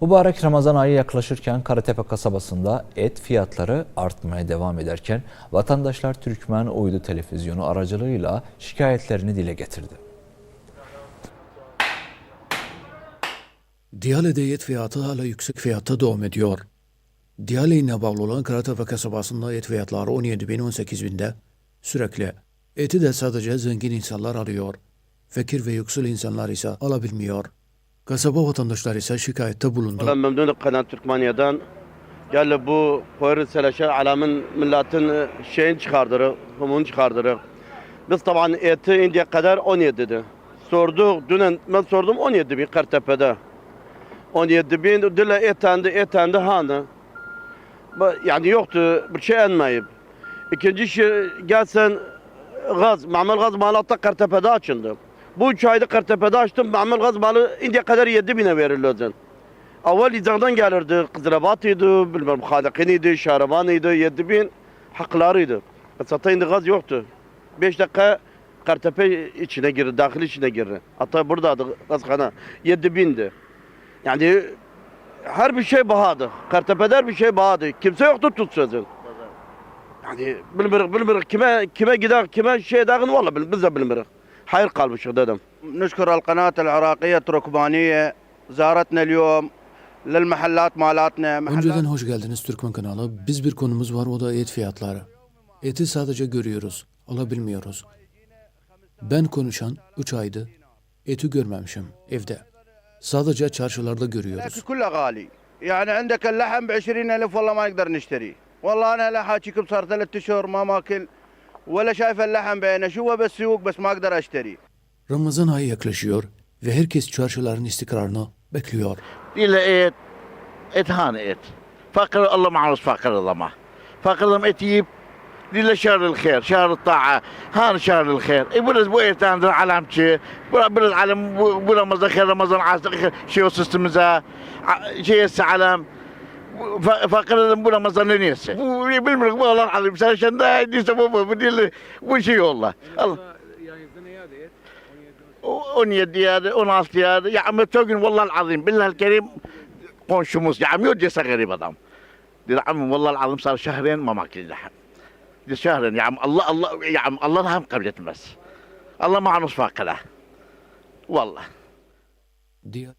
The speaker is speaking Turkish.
Mübarek Ramazan ayı yaklaşırken Karatepe kasabasında et fiyatları artmaya devam ederken vatandaşlar Türkmen Uydu Televizyonu aracılığıyla şikayetlerini dile getirdi. Diyale'de et fiyatı hala yüksek fiyatta devam ediyor. Diyale ile bağlı olan Karatepe kasabasında et fiyatları 17 bin 18 binde sürekli. Eti de sadece zengin insanlar alıyor. Fakir ve yoksul insanlar ise alabilmiyor. Kasaba vatandaşları ise şikayette bulundu. Ben memnunum Kanal Türkmeniye'den. Gel bu Poyraz Seleşe alamın milletin e, şeyini çıkardırır, humunu çıkardırır. Biz taban eti indiye kadar 17 idi. Sorduk, dün ben sordum 17 bin Kartepe'de. 17 bin, dile etendi, etendi hanı. Yani yoktu, bir şey enmeyip. İkinci şey, gelsen gaz, mamul gaz malı hatta Kartepe'de açıldı. Bu üç ayda Kartepe'de açtım, mamul gaz malı indiye kadar 7 bine veriliyordu. Evvel İzan'dan gelirdi. Kızılabatıydı, bilmem Halakiniydi, Şarabanıydı, 7000 haklarıydı. Zaten indi gaz yoktu. 5 dakika Kartepe içine girdi, dahil içine girdi. Hatta buradaydı gazkhana. 7000'di. Yani her bir şey bahadı. Kartepe'de her bir şey bahadı. Kimse yoktu tut sözün. Yani bilmiyorum, bilmiyorum kime kime gider, kime şey ederin valla biz de bilmiyoruz. Hayır kalmışız dedim. نشكر القناة العراقية التركمانية زارتنا اليوم للمحلات مالاتنا محلات Önceden hoş geldiniz Türkmen kanalı. Biz bir konumuz var o da et fiyatları. Eti sadece görüyoruz, alabilmiyoruz. Ben konuşan 3 aydı. Eti görmemişim evde. Sadece çarşılarda görüyoruz. لكن كله غالي يعني عندك اللحم ب 20 ألف والله ما نقدر نشتري والله أنا لا حاكيكم صار ثلاث أشهر ما ماكل ولا شايف اللحم بين أشوفه بالسوق بس ما أقدر أشتري Ramazan ayı yaklaşıyor ve herkes çarşıların istikrarını bekliyor. إلى إيت إيت هان إيت فقر الله ما عرف فقر الله ما فقر لما إتيب لله شهر الخير شهر الطاعة هان شهر الخير يبرز بو إيت عند العالم شي برز عالم بو رمضان خير رمضان عاصر خير شي وسست مزا شي يس عالم فقر لما بو رمضان نيسه بالمرق والله العظيم سنة شندا دي سبب بدي وشي والله الله 17 yerde, 16 yerde. Ya ama çok gün vallahi azim. Billahi kerim komşumuz. Ya amıyor cesa garip adam. Dedi amim vallahi azim sar şehrin ma makil lahem. Dedi şehrin ya am Allah Allah ya am Allah hem kabul etmez. Allah ma anus fakala. Vallahi. Diğer